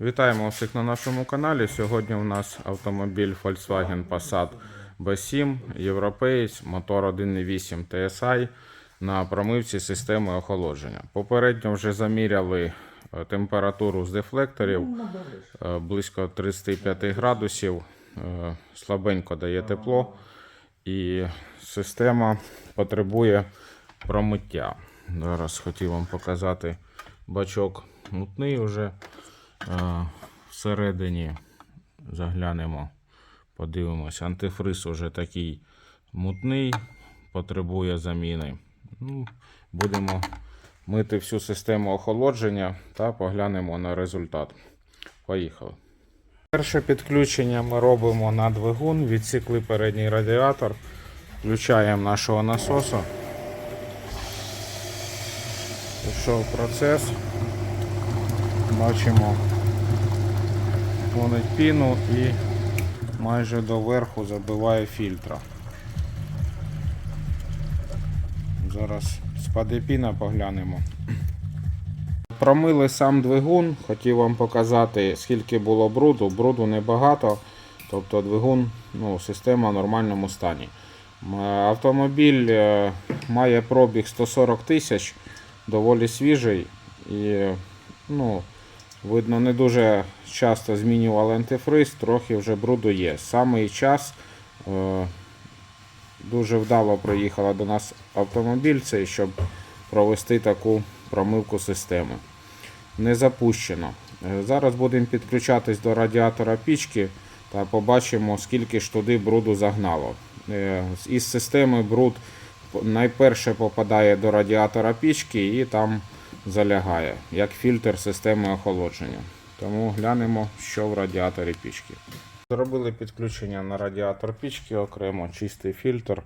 Вітаємо всіх на нашому каналі. Сьогодні у нас автомобіль Volkswagen Passat B7, європеєць, мотор 1.8 TSI на промивці системи охолодження. Попередньо вже заміряли е, температуру з дефлекторів е, близько 35 градусів. Е, Слабенько дає тепло і система потребує промиття. Зараз хотів вам показати бачок мутний вже. Е, Всередині заглянемо, подивимось. Антифриз уже такий мутний, потребує заміни. Ну, будемо мити всю систему охолодження та поглянемо на результат. Поїхали. Перше підключення ми робимо на двигун, відсікли передній радіатор, включаємо нашого насосу. Пішов процес. Бачимо, гонить піну і майже до верху забиває фільтра. Зараз спаде піна, поглянемо. Промили сам двигун, хотів вам показати, скільки було бруду. Бруду небагато, тобто двигун, ну, система в нормальному стані. Автомобіль е, має пробіг 140 тисяч, доволі свіжий і ну, видно, не дуже часто змінювали антифриз, трохи вже бруду є. Самий час е, дуже вдало приїхала до нас автомобіль, цей, щоб провести таку промивку системи. Не запущено. Е, Зараз будемо підключатись до радіатора пічки та побачимо, скільки ж туди бруду загнало. Е, Із системи бруд найперше попадає до радіатора пічки і там залягає, як фільтр системи охолодження. Тому глянемо, що в радіаторі пічки. Зробили підключення на радіатор пічки окремо, чистий фільтр.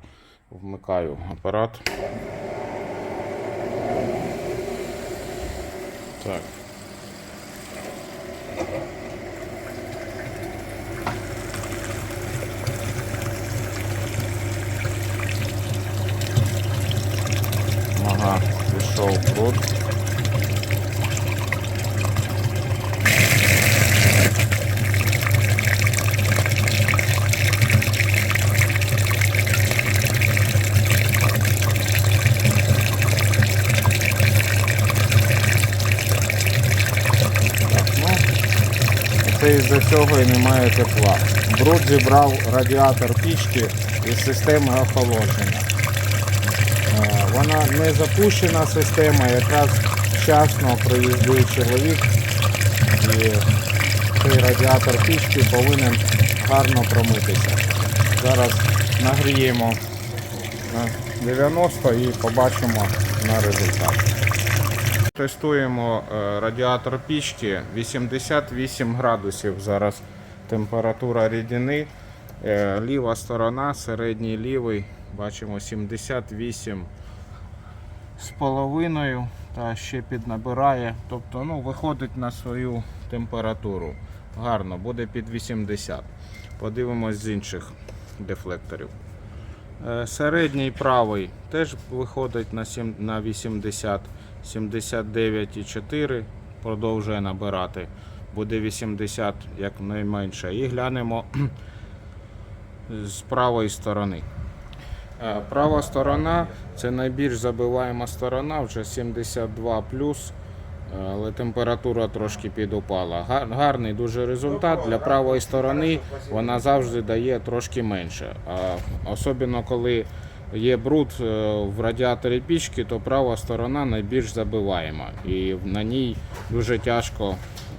Вмикаю апарат. Так. Ага, пішов бруд. Так, ну, це із-за цього і немає тепла. Бруд зібрав радіатор пічки із системи охолодження. Е, Вона не запущена система, якраз вчасно приїздив чоловік і цей радіатор пічки повинен гарно промитися. Зараз нагріємо на 90 і побачимо на результат. Тестуємо е, радіатор пічки 88 градусів. Зараз температура рідини. Е, Ліва сторона, середній лівий. Бачимо 78 з половиною та ще піднабирає. Тобто ну, виходить на свою температуру. Гарно, буде під 80. Подивимось з інших дефлекторів. Е, Середній правий теж виходить на, сім- на 80, 79,4 продовжує набирати. Буде 80 як найменше. І глянемо з правої сторони. Е, Права сторона це найбільш забиваєма сторона, вже 72 плюс, але температура трошки підупала. Гарний дуже результат. Для правої сторони вона завжди дає трошки менше. Особливо коли є бруд е, в радіаторі пічки, то права сторона найбільш забиваєма і на ній дуже тяжко,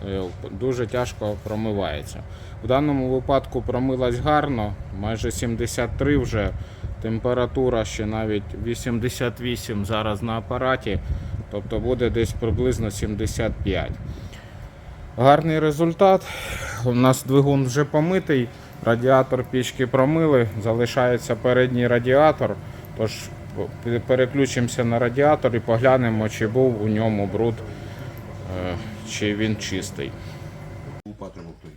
е, дуже тяжко промивається. В даному випадку промилась гарно, майже 73 вже. Температура ще навіть 88 зараз на апараті, тобто буде десь приблизно 75. Гарний результат. У нас двигун вже помитий, радіатор пічки промили, залишається передній радіатор. Тож переключимося на радіатор і поглянемо, чи був у ньому бруд, е, чи він чистий.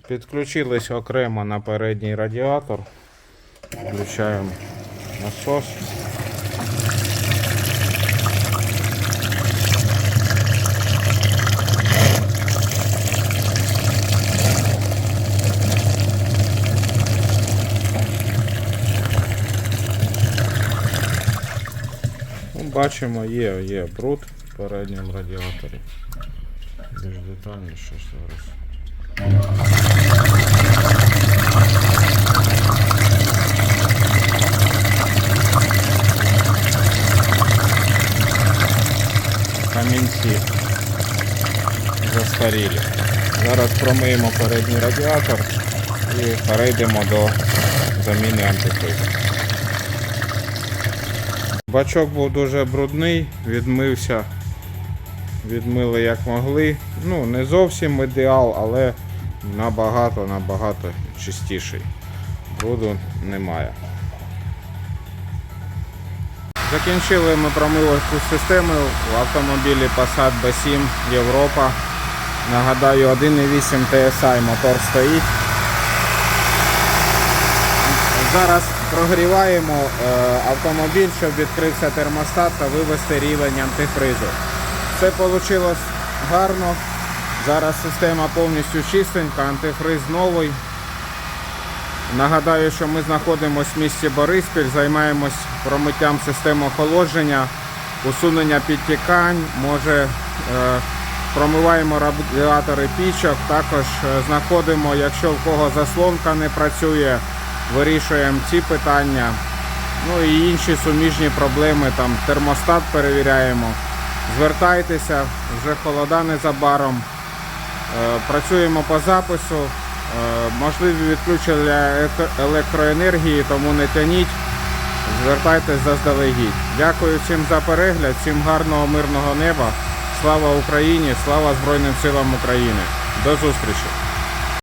Підключились окремо на передній радіатор. Включаємо насос. Бачимо, є, є бруд в передньому радіаторі. Більш детальніше зараз. Камінці застарілі. Зараз промиємо передній радіатор і перейдемо до заміни антифризу. Бачок був дуже брудний, відмився, відмили як могли. Ну, не зовсім ідеал, але набагато, набагато чистіший. Бруду немає. Закінчили ми промивочку системи в автомобілі Passat B7 Європа. Нагадаю, 1.8 TSI мотор стоїть. Зараз прогріваємо е, автомобіль, щоб відкрився термостат та вивести рівень антифризу. Все вийшло гарно. Зараз система повністю чистенька, антифриз новий. Нагадаю, що ми знаходимося в місті Бориспіль, займаємось промиттям системи охолодження, усунення підтікань, може е, промиваємо радіатори пічок, також е, знаходимо, якщо в кого заслонка не працює, вирішуємо ці питання. Ну і інші суміжні проблеми, там термостат перевіряємо. Звертайтеся, вже холода незабаром. Е, Працюємо по запису. Е, Можливі відключення електроенергії, тому не тяніть. Звертайтесь заздалегідь. Дякую всім за перегляд, всім гарного мирного неба. Слава Україні! Слава Збройним силам України! До зустрічі!